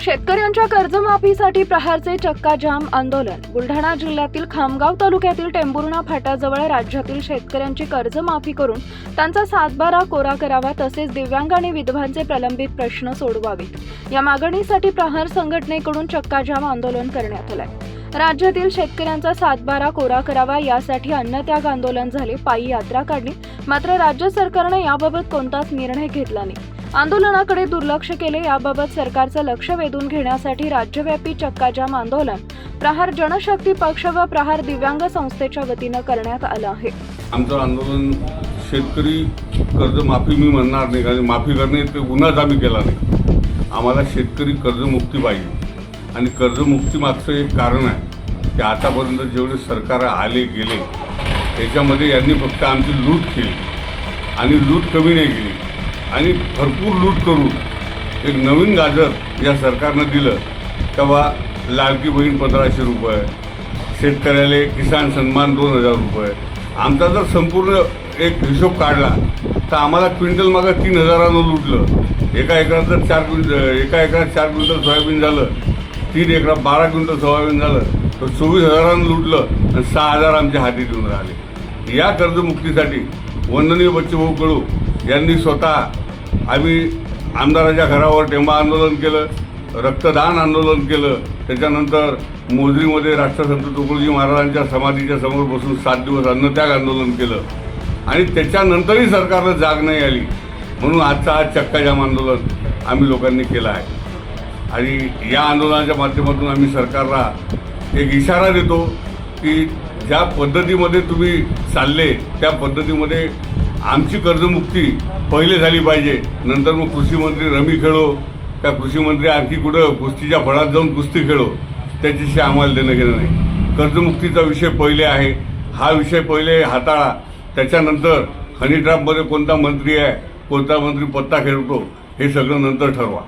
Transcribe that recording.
शेतकऱ्यांच्या कर्जमाफीसाठी प्रहारचे चक्काजाम आंदोलन. बुलढाणा जिल्ह्यातील खामगाव तालुक्यातील टेंभुर्णा फाटाजवळ राज्यातील शेतकऱ्यांची कर्जमाफी करून त्यांचा सातबारा कोरा करावा तसेच दिव्यांग आणि विधवांचे प्रलंबित प्रश्न सोडवावेत. या मागणीसाठी प्रहार संघटनेकडून चक्काजाम आंदोलन करण्यात आलंय. राज्यातील शेतकऱ्यांचा सातबारा कोरा करावा यासाठी अन्नत्याग आंदोलन झाले. पायी यात्रा काढली. मात्र राज्य सरकारने याबाबत कोणताच निर्णय घेतला नाही. आंदोलनाकडे दुर्लक्ष केले याबाबत सरकारचं लक्ष वेधून घेण्यासाठी राज्यव्यापी चक्काजाम आंदोलन. प्रहार जनशक्ती पक्ष व प्रहार दिव्यांग संस्थेच्या वतीनं करण्यात आलं आहे. आमचं आंदोलन शेतकरी कर्जमाफी मी म्हणणार नाही कारण माफी करणे ते गुन्हाच आम्ही केला नाही. आम्हाला शेतकरी कर्जमुक्ती पाहिजे. आणि कर्जमुक्ती मागचं एक कारण आहे की आतापर्यंत जेवढे सरकार आले गेले त्याच्यामध्ये यांनी फक्त आमची लूट केली. आणि लूट कमी नाही केली. आणि भरपूर लूट करून एक नवीन गाजर या सरकारनं दिलं. तेव्हा लाडकी बहीण पंधराशे रुपये शेतकऱ्याला किसान सन्मान दोन हजार रुपये. आमचा जर संपूर्ण एक हिशोब काढला तर आम्हाला क्विंटल मागं तीन हजारानं लुटलं. एका एकरात जर चार क्विंटल एका एकरात चार क्विंटल सोयाबीन झालं तीन एकरात बारा क्विंटल सोयाबीन झालं तर चोवीस हजारानं लुटलं आणि सहा हजार आमच्या हाती देऊन राहिले. या कर्जमुक्तीसाठी वंदनीय बच्चूभाऊ कडू यांनी स्वतः आम्ही आमदाराच्या घरावर टेंबा आंदोलन केलं रक्तदान आंदोलन केलं. त्याच्यानंतर मोजरीमध्ये राष्ट्रसंत तुकडोजी महाराजांच्या समाधीच्या समोर बसून सात दिवस अन्नत्याग आंदोलन केलं. आणि त्याच्यानंतरही सरकारला जाग नाही आली. म्हणून आजचा आज चक्काजाम आंदोलन आम्ही लोकांनी केलं आहे. आणि या आंदोलनाच्या माध्यमातून आम्ही सरकारला एक इशारा देतो की ज्या पद्धतीमध्ये तुम्ही चालले त्या पद्धतीमध्ये आमची कर्जमुक्ती पहिले झाली पाहिजे. नंतर मग कृषीमंत्री रमी खेळो त्या कृषीमंत्री आणखी कुठं कुस्तीच्या फळात जाऊन कुस्ती खेळो त्याच्याशी आम्हाला देणं घेणं नाही. कर्जमुक्तीचा विषय पहिले आहे. हा विषय पहिले हाताळा. त्याच्यानंतर हनीट्रॅपमध्ये कोणता मंत्री आहे कोणता मंत्री पत्ता खेळतो हे सगळं नंतर ठरवा.